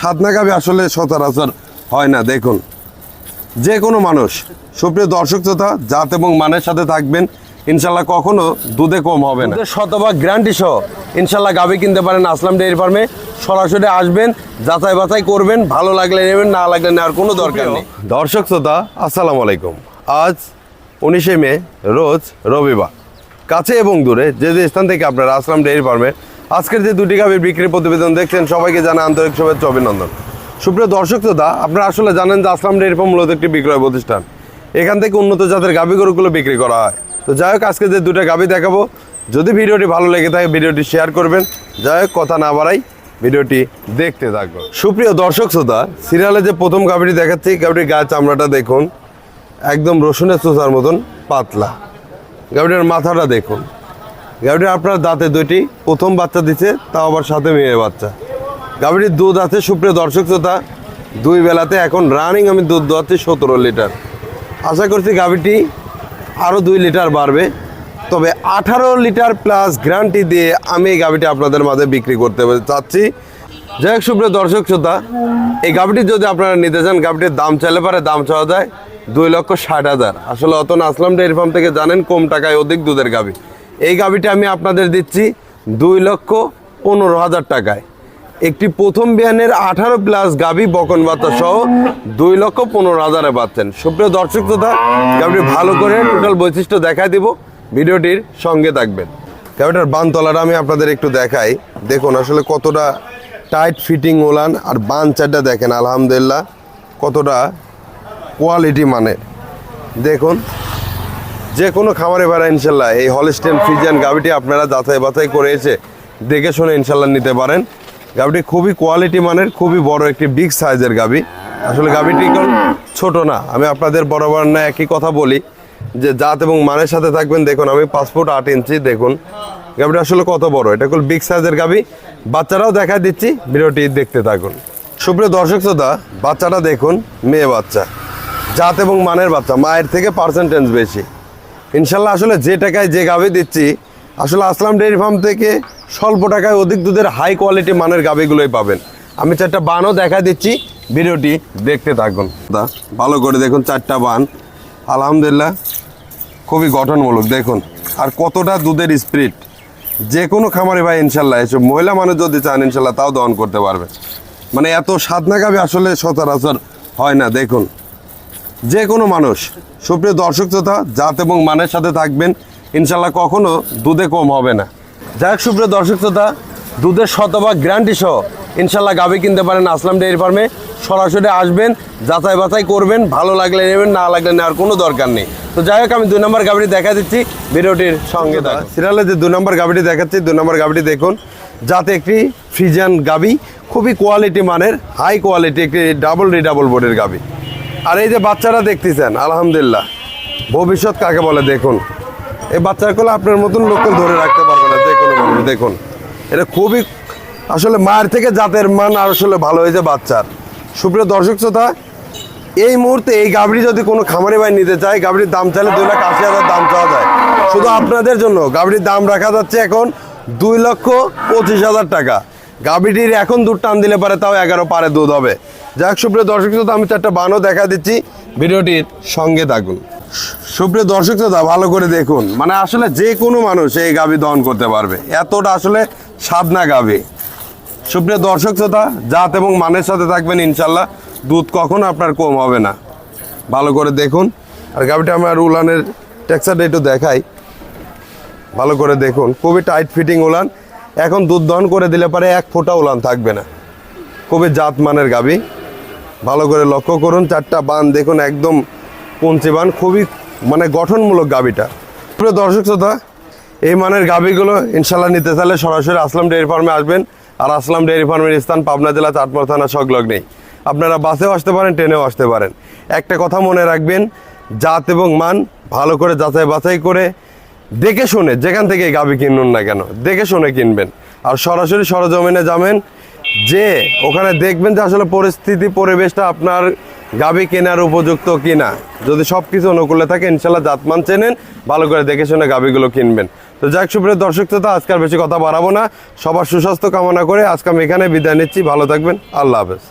সাধনা গাবি আসলে সচরাচর হয় না দেখুন। যে কোনো মানুষ সুপ্রিয় দর্শক শ্রোতা জাত এবং মানের সাথে থাকবেন ইনশাল্লাহ কখনো দুধে কম হবে না। শতভাগ গ্যারান্টি সহ ইনশাল্লাহ গাবি কিনতে পারেন আসলাম ডেয়ারি ফার্মে। সরাসরি আসবেন যাচাই বাছাই করবেন ভালো লাগলে নেবেন না লাগলে নেওয়ার কোনো দরকার নেই। দর্শক শ্রোতা আসসালামু আলাইকুম। আজ উনিশে মে রোজ রবিবার। কাছে এবং দূরে যে যে স্থান থেকে আপনারা আসলাম ডেয়ারি ফার্মে আজকের যে দুটি গাভীর বিক্রির প্রতিবেদন দেখছেন, সবাইকে জানা আন্তরিক শুভেচ্ছা অভিনন্দন। সুপ্রিয় দর্শক শ্রোতা, আপনারা আসলে জানেন যে আসলাম ফার্ম মূলত একটি বিক্রয় প্রতিষ্ঠান। এখান থেকে উন্নত জাতের গাভী গরুগুলো বিক্রি করা হয়। তো যাই হোক, আজকে যে দুটো গাভী দেখাবো, যদি ভিডিওটি ভালো লেগে থাকে, ভিডিওটি শেয়ার করবেন। যাই হোক, কথা না বাড়াই ভিডিওটি দেখতে থাকব সুপ্রিয় দর্শক শ্রোতা সিরিয়ালে যে প্রথম গাভীটি দেখাচ্ছি, গাভীটির গায়ে চামড়াটা দেখুন। একদম রসুনের চোষার মতন, পাতলা। গাভীটার মাথাটা দেখুন। গাভীটা আপনার দাঁতে দুইটি, প্রথম বাচ্চা দিচ্ছে তাও আবার সাথে মেয়ে বাচ্চা। গাভীটির দুধ আছে, সুপ্রিয় দর্শক শ্রোতা, দুই বেলাতে এখন রানিং আমি দুধ দোয়াচ্ছি সতেরো লিটার। আশা করছি গাভীটি আরও দুই লিটার বাড়বে। তবে আঠারো লিটার প্লাস গ্যারান্টি দিয়ে আমি এই গাভীটি আপনাদের মাঝে বিক্রি করতে চাচ্ছি। যাই হোক, সুপ্রিয় দর্শক শ্রোতা, এই গাভীটি যদি আপনারা নিতে চান গাভীটির দাম চাইলে পারে দাম চাওয়া যায় দুই লক্ষ ষাট হাজার। আসলে অত আসলাম ডেয়ারি ফার্ম থেকে জানেন কম টাকায় অধিক দুধের গাভী। এই গাভীটি আমি আপনাদের দিচ্ছি দুই লক্ষ পনেরো হাজার টাকায়। একটি প্রথম বিয়ানের আঠারো প্লাস গাভী বকন বাচ্চা সহ দুই লক্ষ পনেরো হাজারে পাচ্ছেন। সুপ্রিয় দর্শক শ্রোতা গাভীটি ভালো করে টোটাল বৈশিষ্ট্য দেখাই দিব। ভিডিওটির সঙ্গে থাকবেন। গাভীটার বান তলাটা আমি আপনাদের একটু দেখাই। দেখুন আসলে কতটা টাইট ফিটিং ওলান আর বান চারটা দেখেন, আলহামদুলিল্লাহ, কতটা কোয়ালিটি মানের। দেখুন যে কোনো খামারে ভাড়া ইনশাল্লাহ। এই হলস্টেন ফ্রিজিয়ান গাভিটি আপনারা যাচাই বাছাই করে এসে দেখে শুনে ইনশাল্লাহ নিতে পারেন। গাভিটি খুবই কোয়ালিটি মানের, খুবই বড় একটি বিগ সাইজের গাভি। আসলে গাভিটি ছোট না। আমি আপনাদের বরাবর না একই কথা বলি, যে জাত এবং মানের সাথে থাকবেন। দেখুন, আমি পাসপোর্ট আট ইঞ্চি, দেখুন। গাভিটা আসলে কত বড়? এটা কোন বিগ সাইজের গাভি। বাচ্চারাও দেখা দিচ্ছি, ভিডিওটি দেখতে থাকুন। সুপ্রিয় দর্শক শ্রোতা, বাচ্চাটা দেখুন, মেয়ে বাচ্চা। জাত এবং মানের বাচ্চা, মায়ের থেকে পার্সেন্টেজ বেশি। ইনশাল্লাহ আসলে যে টাকায় যে গাভি দিচ্ছি, আসলে আসলাম ডেয়ারি ফার্ম থেকে স্বল্প টাকায় অধিক দুধের হাই কোয়ালিটি মানের গাভিগুলোই পাবেন। আমি চারটা বানও দেখা দিচ্ছি, ভিডিওটি দেখতে থাকুন। দা, ভালো করে দেখুন চারটা বান। আলহামদুলিল্লাহ, খুবই গঠনমূলক, দেখুন। আর কতটা দুধের স্পিরিট যে কোনো খামারে ভাই, ইনশাল্লাহ, এসব মহিলা মানুষ যদি চান, ইনশাল্লাহ তাও দহন করতে পারবে। মানে এত সাধনা গাভি আসলে সচরাচর হয় না, দেখুন। যে কোনো মানুষ। সুপ্রিয় দর্শক শ্রোতা জাত এবং মানের সাথে থাকবেন। ইনশাল্লাহ কখনো দুধে কম হবে না। যাই হোক সুপ্রিয় দর্শক শ্রোতা দুধের শতভাগ গ্যারান্টি সহ ইনশাল্লাহ গাভি কিনতে পারেন আসলাম ডেয়ারি ফার্মে। সরাসরি আসবেন যাচাই বাছাই করবেন ভালো লাগলে নেবেন না লাগলে নেওয়ার কোনো দরকার নেই। তো যাই হোক আমি দুই নম্বর গাভিটি দেখা দিচ্ছি ভিডিওটির সঙ্গে সিরিয়ালে যে দুই নম্বর গাভিটি দেখাচ্ছি দুই নম্বর গাভিটি দেখুন। যাতে একটি ফ্রিজান গাভি খুবই কোয়ালিটি মানের হাই কোয়ালিটি একটি ডাবল রিডাবল বোর্ডের গাভি। আর এই যে বাচ্চারা দেখতেছেন, আলহামদুলিল্লাহ। ভবিষ্যৎ কাকে বলে দেখুন। এই বাচ্চাগুলো আপনার মতন লোককে ধরে রাখতে পারবে না। দেখুন দেখুন। এটা খুবই আসলে মায়ের থেকে জাতের মান আর আসলে ভালো হয়েছে বাচ্চার। সুপ্রিয় দর্শক শ্রোতা, এই মুহূর্তে এই গাভরি যদি কোনো খামারি ভাই নিতে চায় গাভরির দাম চাইলে দুই লাখ আশি হাজার দাম চাওয়া যায়। শুধু আপনাদের জন্য গাভরির দাম রাখা যাচ্ছে এখন দুই লক্ষ পঁচিশ হাজার টাকা। গাভীটির এখন দুধ টান দিলে পারে তাও এগারো পারে দুধ হবে। যাক, সুপ্রিয় দর্শক শ্রোতা, আমি চারটা বানও দেখা দিচ্ছি। ভিডিওটির সঙ্গে থাকুন। সুপ্রিয় দর্শক শ্রোতা, ভালো করে দেখুন। মানে আসলে যে কোনো মানুষ এই গাভী দহন করতে পারবে। এতটা আসলে সাদনা গাভী। সুপ্রিয় দর্শক শ্রোতা, জাত এবং মানের সাথে থাকবেন ইনশাল্লাহ। দুধ কখনো আপনার কম হবে না। ভালো করে দেখুন। আর গাভীটা আমার উলানের টেক্সারটা একটু দেখাই। ভালো করে দেখুন। খুবই টাইট ফিটিং উলান। এখন দুধ দহন করে দিলে পারে এক ফোঁটা উলান থাকবে না। খুবই জাত মানের গাভী ভালো করে লক্ষ্য করুন, চারটা বান দেখুন, একদম পঞ্চি বান। খুবই মানে গঠনমূলক গাভীটা প্রিয় দর্শক শ্রোতা, এই মানের গাভীগুলো ইনশাল্লাহ নিতে চাইলে সরাসরি আসলাম ডেয়ারি ফার্মে আসবেন। আর আসলাম ডেয়ারি ফার্মের স্থান পাবনা জেলা চাটমোড় থানা সংলগ্নেই আপনারা বাসেও আসতে পারেন, ট্রেনেও আসতে পারেন। একটা কথা মনে রাখবেন, জাত এবং মান ভালো করে যাচাই বাছাই করে দেখে শুনে, যেখান থেকে গাভী কিনুন না কেন, দেখে শুনে কিনবেন। আর সরাসরি সরজমিনে যাবেন, যে ওখানে দেখবেন যে আসলে পরিস্থিতি, পরিবেশটা আপনার গাবি কেনার উপযুক্ত কিনা। যদি সব কিছু অনুকূলে থাকে, ইনশাল্লাহ জাতমান চেনেন, ভালো করে দেখে শুনে গাভীগুলো কিনবেন। তো যাক, সুপ্রিয় দর্শক তো আজকে আর বেশি কথা বাড়াবো না। সবার সুস্বাস্থ্য কামনা করে আজকে আমি এখানে বিদায় নিচ্ছি। ভালো থাকবেন। আল্লাহ হাফেজ।